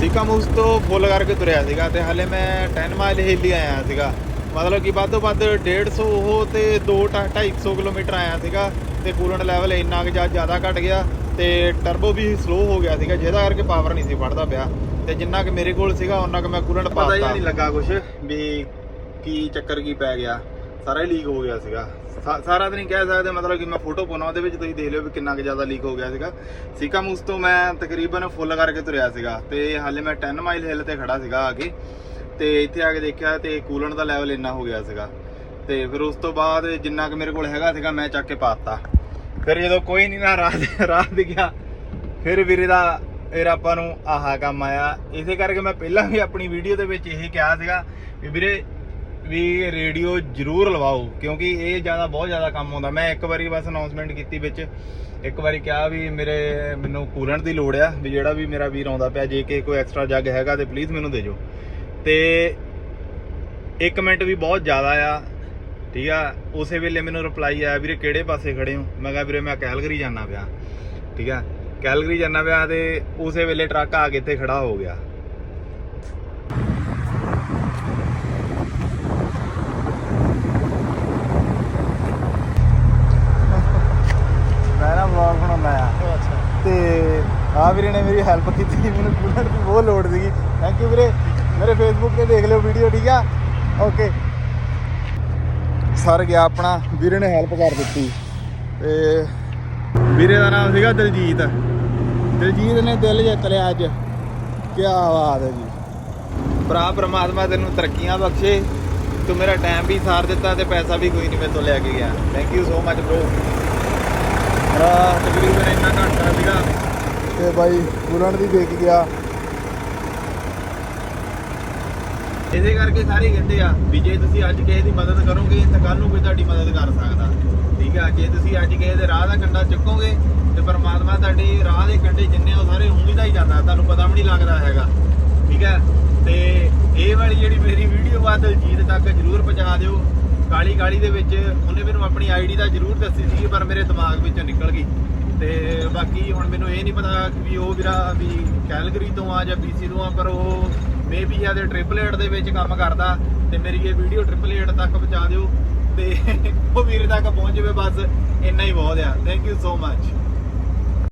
ਸੀਕਾ ਮੂਸ ਤੋਂ ਫੁੱਲ ਕਰਕੇ ਤੁਰਿਆ ਸੀਗਾ ਤੇ ਹਾਲੇ ਮੈਂ 10 ਮਾਈਲ ਹਿੱਲੀ ਆਇਆ ਸੀਗਾ। ਮਤਲਬ ਕਿ ਵੱਧ ਤੋਂ ਵੱਧ 150 ਉਹ ਤੇ 2 250 ਕਿਲੋਮੀਟਰ ਆਇਆ ਸੀਗਾ ਤੇ ਕੂਲੈਂਟ ਲੈਵਲ ਇੰਨਾ ਕੁ ਜ਼ਿਆ- ਜ਼ਿਆਦਾ ਘਟ ਗਿਆ ਤੇ ਟਰਬੋ ਵੀ ਸਲੋ ਹੋ ਗਿਆ ਸੀਗਾ ਜਿਹਦਾ ਕਰਕੇ ਪਾਵਰ ਨਹੀਂ ਸੀ ਫੜਦਾ ਪਿਆ। ਤੇ ਜਿੰਨਾ ਕਿ ਮੇਰੇ ਕੋਲ ਸੀਗਾ ਉਹਨਾਂ ਕੁ ਮੈਂ ਕੂਲੈਂਟ ਪਾਤਾ ਪਤਾ। ਹੀ ਨਹੀਂ ਲੱਗਾ ਕੁਝ ਵੀ ਕੀ ਚੱਕਰ ਕੀ ਪੈ ਗਿਆ। ਸਾਰਾ ਹੀ ਲੀਕ ਹੋ ਗਿਆ ਸੀਗਾ। ਸਾਰਾ ਤਾਂ ਨਹੀਂ ਕਹਿ ਸਕਦੇ, ਮਤਲਬ ਕਿ ਮੈਂ ਫੋਟੋ ਪਾਉਣਾ, ਉਹਦੇ ਵਿੱਚ ਤੁਸੀਂ ਦੇਖ ਲਿਓ ਵੀ ਕਿੰਨਾ ਕੁ ਜ਼ਿਆਦਾ ਲੀਕ ਹੋ ਗਿਆ ਸੀਗਾ। ਸੀਕਾ ਮੂਸ ਤੋਂ ਮੈਂ ਤਕਰੀਬਨ ਫੁੱਲ ਕਰਕੇ ਤੁਰਿਆ ਸੀਗਾ ਤੇ ਹਾਲੇ ਮੈਂ 10 ਮਾਈਲ ਹਿੱਲ ਤੇ ਖੜਾ ਸੀਗਾ ਆ ਕੇ। ਤੇ ਇੱਥੇ ਆ ਕੇ ਦੇਖਿਆ ਤੇ ਕੂਲੈਂਟ ਦਾ ਲੈਵਲ ਇੰਨਾ ਹੋ ਗਿਆ ਸੀਗਾ। ਤੇ ਫਿਰ ਉਸ ਤੋਂ ਬਾਅਦ ਜਿੰਨਾ ਕਿ ਮੇਰੇ ਕੋਲ ਹੈਗਾ ਸੀਗਾ, ਮੈਂ ਚੱਕ ਕੇ ਪਾਤਾ। ਫਿਰ ਜਦੋਂ ਕੋਈ ਨਹੀਂ ਨਾ ਰਾਹ ਦੇ- ਰਾਹ ਦਿਖਿਆ ਫਿਰ ਵੀਰੇ ਦਾ ਫਿਰ ਆਪਾਂ ਨੂੰ ਆਹਾ ਕੰਮ ਆਇਆ। ਇਸੇ ਕਰਕੇ ਮੈਂ ਪਹਿਲਾਂ ਵੀ ਆਪਣੀ ਵੀਡੀਓ ਦੇ ਵਿੱਚ ਇਹ ਕਿਹਾ ਸੀਗਾ ਵੀ ਵੀਰੇ ਵੀ ਰੇਡੀਓ ਜ਼ਰੂਰ ਲਵਾਓ, ਕਿਉਂਕਿ ਇਹ ਜ਼ਿਆਦਾ, ਬਹੁਤ ਜ਼ਿਆਦਾ ਕੰਮ ਆਉਂਦਾ। ਮੈਂ ਇੱਕ ਵਾਰੀ ਬਸ ਅਨਾਉਂਸਮੈਂਟ ਕੀਤੀ ਵਿੱਚ। ਇੱਕ ਵਾਰੀ ਕਿਹਾ ਵੀ ਮੇਰੇ, ਮੈਨੂੰ ਕੂਲੈਂਟ ਦੀ ਲੋੜ ਆ, ਵੀ ਜਿਹੜਾ ਵੀ ਮੇਰਾ ਵੀਰ ਆਉਂਦਾ ਪਿਆ, ਜੇ ਕਿ ਕੋਈ ਐਕਸਟਰਾ ਜੱਗ ਹੈਗਾ ਤੇ ਪਲੀਜ਼ ਮੈਨੂੰ ਦੇ ਦਿਓ ਤੇ ਇੱਕ ਮਿੰਟ ਵੀ ਬਹੁਤ ਜ਼ਿਆਦਾ ਆ, ਠੀਕ ਆ? ਉਸੇ ਵੇਲੇ ਮੈਨੂੰ ਰਿਪਲਾਈ ਆਇਆ, ਵੀਰੇ, ਕਿਹੜੇ ਪਾਸੇ ਖੜੇ ਹੋ? ਮੈਂ ਕਿਹਾ, ਵੀਰੇ, ਮੈਂ ਕੈਲਗਰੀ ਜਾਣਾ ਪਿਆ। ਠੀਕ ਆ? ਕੈਲਗਰੀ ਜਾਣਾ ਪਿਆ ਤੇ ਉਸੇ ਵੇਲੇ ਟਰੱਕ ਆ ਕੇ ਇੱਥੇ ਖੜਾ ਹੋ ਗਿਆ ਮੈਂ ਨਾ ਵਲੌਗ ਬਣਾਉਂਦਾ ਆ ਤੇ ਆ ਵੀਰੇ ਨੇ ਮੇਰੀ ਹੈਲਪ ਕੀਤੀ ਮੈਨੂੰ ਕੂਲਰ ਦੀ ਬਹੁਤ ਲੋੜ ਸੀਗੀ। ਥੈਂਕ ਯੂ ਵੀਰੇ। ਮੇਰੇ ਫੇਸਬੁੱਕ ਤੇ ਦੇਖ ਲਿਓ ਵੀਡੀਓ ਠੀਕ ਆ? ਓਕੇ ਸਰ ਗਿਆ ਆਪਣਾ, ਵੀਰੇ ਨੇ ਹੈਲਪ ਕਰ ਦਿੱਤੀ। ਤੇ ਵੀਰੇ ਦਾ ਨਾਮ ਸੀਗਾ ਦਲਜੀਤ। ਦਲਜੀਤ ਨੇ ਦਿਲ ਜਿੱਤ ਲਿਆ ਅੱਜ। ਕੀ ਬਾਤ ਹੈ ਜੀ। ਭਰਾ ਪ੍ਰਮਾਤਮਾ ਤੈਨੂੰ ਤਰੱਕੀਆਂ ਬਖਸ਼ੇ। ਤੂੰ ਮੇਰਾ ਟਾਈਮ ਵੀ ਸਾਰ ਦਿੱਤਾ ਤੇ ਪੈਸਾ ਵੀ ਕੋਈ ਨਹੀਂ ਮੇਰੇ ਤੋਂ ਲੈ ਕੇ ਗਿਆ। Thank you so much bro ਮੇਰਾ ਤਕਰੀਬਨ ਤੇ ਬਾਈ ਬੁਲਣ ਦੀ ਵੇਚ ਗਿਆ। ਇਹਦੇ ਕਰਕੇ ਸਾਰੇ ਕਹਿੰਦੇ ਆ ਵੀ ਜੇ ਤੁਸੀਂ ਅੱਜ ਕਿਸੇ ਦੀ ਮਦਦ ਕਰੋਗੇ, ਤਾਂ ਕੱਲ ਨੂੰ ਕੋਈ ਤੁਹਾਡੀ ਮਦਦ ਕਰ ਸਕਦਾ। ਠੀਕ ਆ, ਜੇ ਤੁਸੀਂ ਅੱਜ ਕਿਸੇ ਦੇ ਰਾਹ ਦਾ ਕੰਡਾ ਚੁੱਕੋਗੇ, ਤੇ ਪਰਮਾਤਮਾ ਤੁਹਾਡੇ ਰਾਹ ਦੇ ਕੰਡੇ ਜਿੰਨੇ ਉਹ ਸਾਰੇ ਉਮੀਦਾ ਹੀ ਜਾਂਦਾ। ਤੁਹਾਨੂੰ ਪਤਾ ਵੀ ਨਹੀਂ ਲੱਗਦਾ ਹੈਗਾ। ਠੀਕ ਹੈ ਤੇ ਇਹ ਵਾਲੀ ਜਿਹੜੀ ਮੇਰੀ ਵੀਡੀਓ ਆ, ਦਲਜੀਤ ਤੱਕ ਜਰੂਰ ਪਹੁੰਚਾ ਦਿਓ। ਕਾਲੀ ਕਾਲੀ ਦੇ ਵਿੱਚ ਉਹਨੇ ਮੈਨੂੰ ਆਪਣੀ ਆਈਡੀ ਦਾ ਜਰੂਰ ਦੱਸੀ ਸੀ, ਪਰ ਮੇਰੇ ਦਿਮਾਗ ਵਿੱਚੋਂ ਨਿਕਲ ਗਈ। ਤੇ ਬਾਕੀ ਹੁਣ ਮੈਨੂੰ ਇਹ ਨਹੀਂ ਪਤਾ ਵੀ ਉਹ ਵੀਰਾ ਵੀ ਕੈਲਗਰੀ ਤੋਂ ਆ ਜਾਂ ਬੀਸੀ ਤੋਂ ਆ, ਪਰ ਉਹ ਮੇਬੀ ਆ ਦੇ ਟ੍ਰਿਪਲ ਏਟ ਦੇ ਵਿੱਚ ਕੰਮ ਕਰਦਾ ਤੇ ਮੇਰੀ ਇਹ ਵੀਡੀਓ ਟ੍ਰਿਪਲ ਏਟ ਤੱਕ ਪਹੁੰਚਾ ਦਿਓ ਤੇ ਉਹ ਵੀਰੇ ਤੱਕ ਪਹੁੰਚ ਜਾਵੇ, ਬਸ ਇੰਨਾ ਹੀ ਬਹੁਤ ਆ। Thank you so much